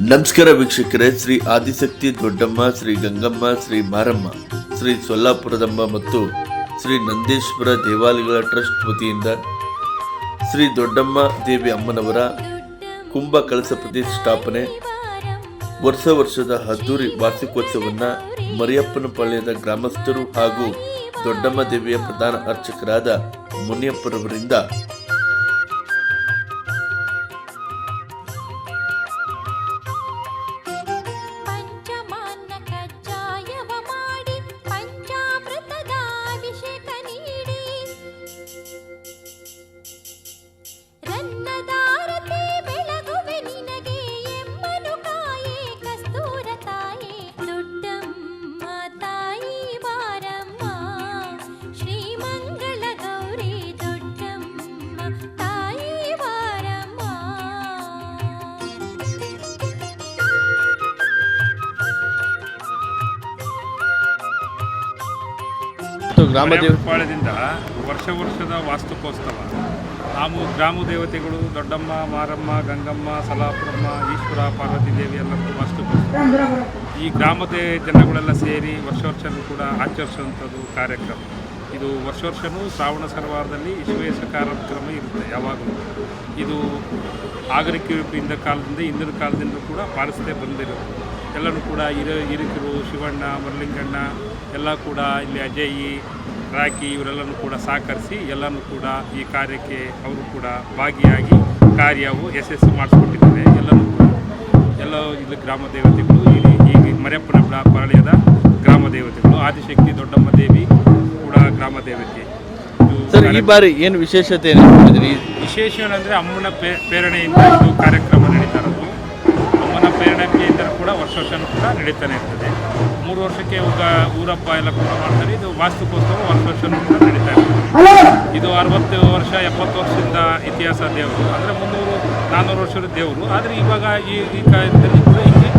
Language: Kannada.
ನಮಸ್ಕಾರ ವೀಕ್ಷಕರೇ, ಶ್ರೀ ಆದಿಶಕ್ತಿ ದೊಡ್ಡಮ್ಮ, ಶ್ರೀ ಗಂಗಮ್ಮ, ಶ್ರೀ ಮಾರಮ್ಮ, ಶ್ರೀ ಸೊಲ್ಲಾಪುರದಮ್ಮ ಮತ್ತು ಶ್ರೀ ನಂದೇಶ್ವರ ದೇವಾಲಯಗಳ ಟ್ರಸ್ಟ್ ವತಿಯಿಂದ ಶ್ರೀ ದೊಡ್ಡಮ್ಮ ದೇವಿ ಅಮ್ಮನವರ ಕುಂಭ ಕಳಸ ಪ್ರತಿಷ್ಠಾಪನೆ ವರ್ಷ ವರ್ಷದ ಅದ್ದೂರಿ ವಾರ್ಷಿಕೋತ್ಸವವನ್ನು ಮರಿಯಪ್ಪನ ಪಾಳ್ಯದ ಗ್ರಾಮಸ್ಥರು ಹಾಗೂ ದೊಡ್ಡಮ್ಮ ದೇವಿಯ ಪ್ರಧಾನ ಅರ್ಚಕರಾದ ಮುನಿಯಪ್ಪರವರಿಂದ ಗ್ರಾಮ ದೇವಾಲಯದಿಂದ ವರ್ಷ ವರ್ಷದ ವಾಸ್ತುಕೋತ್ಸವ. ನಾವು ಗ್ರಾಮ ದೇವತೆಗಳು ದೊಡ್ಡಮ್ಮ, ಮಾರಮ್ಮ, ಗಂಗಮ್ಮ, ಸಲಾಪುರಮ್ಮ, ಈಶ್ವರ, ಪಾರ್ವತಿ ದೇವಿ ಎಲ್ಲರೂ ವಾಸ್ತುಕೋತ್ಸವ. ಈ ಗ್ರಾಮದ ಜನಗಳೆಲ್ಲ ಸೇರಿ ವರ್ಷ ವರ್ಷವೂ ಕೂಡ ಆಚರಿಸುವಂಥದ್ದು ಕಾರ್ಯಕ್ರಮ. ಇದು ವರ್ಷ ವರ್ಷವೂ ಶ್ರಾವಣ ಸರ್ವಾರದಲ್ಲಿ ವಿಶ್ವೇಶ ಕಾರ್ಯಕ್ರಮ ಇರುತ್ತೆ ಯಾವಾಗಲೂ. ಇದು ಆಗರಿಕೆಯಿಂದ ಕಾಲದಿಂದ ಹಿಂದಿನ ಕಾಲದಿಂದ ಕೂಡ ಪಾಲಿಸದೆ ಬಂದಿರೋದು. ಎಲ್ಲನೂ ಕೂಡ ಹಿರ ಹಿರಿಕರು ಶಿವಣ್ಣ ಮರಲಿಂಗಣ್ಣ ಎಲ್ಲ ಕೂಡ ಇಲ್ಲಿ ಅಜಯಿ ರಾಕಿ ಇವರೆಲ್ಲರೂ ಕೂಡ ಸಹಕರಿಸಿ ಎಲ್ಲನೂ ಕೂಡ ಈ ಕಾರ್ಯಕ್ಕೆ ಅವರು ಕೂಡ ಭಾಗಿಯಾಗಿ ಕಾರ್ಯವು ಯಶಸ್ಸು ಮಾಡಿಸ್ಕೊಟ್ಟಿದ್ದಾರೆ. ಎಲ್ಲರೂ ಕೂಡ ಎಲ್ಲ ಇಲ್ಲಿ ಗ್ರಾಮ ದೇವತೆಗಳು ಇಲ್ಲಿ ಈಗ ಮರೆಯಪ್ಪನ ಪಾಳ್ಯದ ಗ್ರಾಮ ದೇವತೆಗಳು ಆದಿಶಕ್ತಿ ದೊಡ್ಡಮ್ಮ ದೇವಿ ಕೂಡ ಗ್ರಾಮ ದೇವತೆ. ಸರ್ ಈ ಬಾರಿ ಏನು ವಿಶೇಷತೆ? ವಿಶೇಷ ಏನಂದರೆ ಅಮ್ಮನ ಪ್ರೇರಣೆಯಿಂದ ಇದು ಕಾರ್ಯಕ್ರಮ ನಡೀತಾ ಇರೋದು. ಪ್ರೇರಣೆಯಿಂದ ಕೂಡ ವರ್ಷ ವರ್ಷವೂ ಕೂಡ ನಡೀತಾನೆ ಇರ್ತದೆ. ಮೂರು ವರ್ಷಕ್ಕೆ ಈಗ ಊರಪ್ಪ ಎಲ್ಲ ಕೂಡ ಮಾಡ್ತಾರೆ. ಇದು ವಾಸ್ತುಕೋತ್ಸವ ವರ್ಷ ವರ್ಷವೂ ಕೂಡ ನಡೀತಾ ಇರ್ತದೆ ಇದು ಅರವತ್ತು ವರ್ಷ ಎಪ್ಪತ್ತು ವರ್ಷದಿಂದ ಇತಿಹಾಸ ದೇವರು. ಅಂದರೆ ಮುನ್ನೂರು ನಾನ್ನೂರು ವರ್ಷದ ದೇವರು. ಆದರೆ ಇವಾಗ ಈ ಈ ಕಾಲದಲ್ಲಿ ಕೂಡ ಹಿಂಗೆ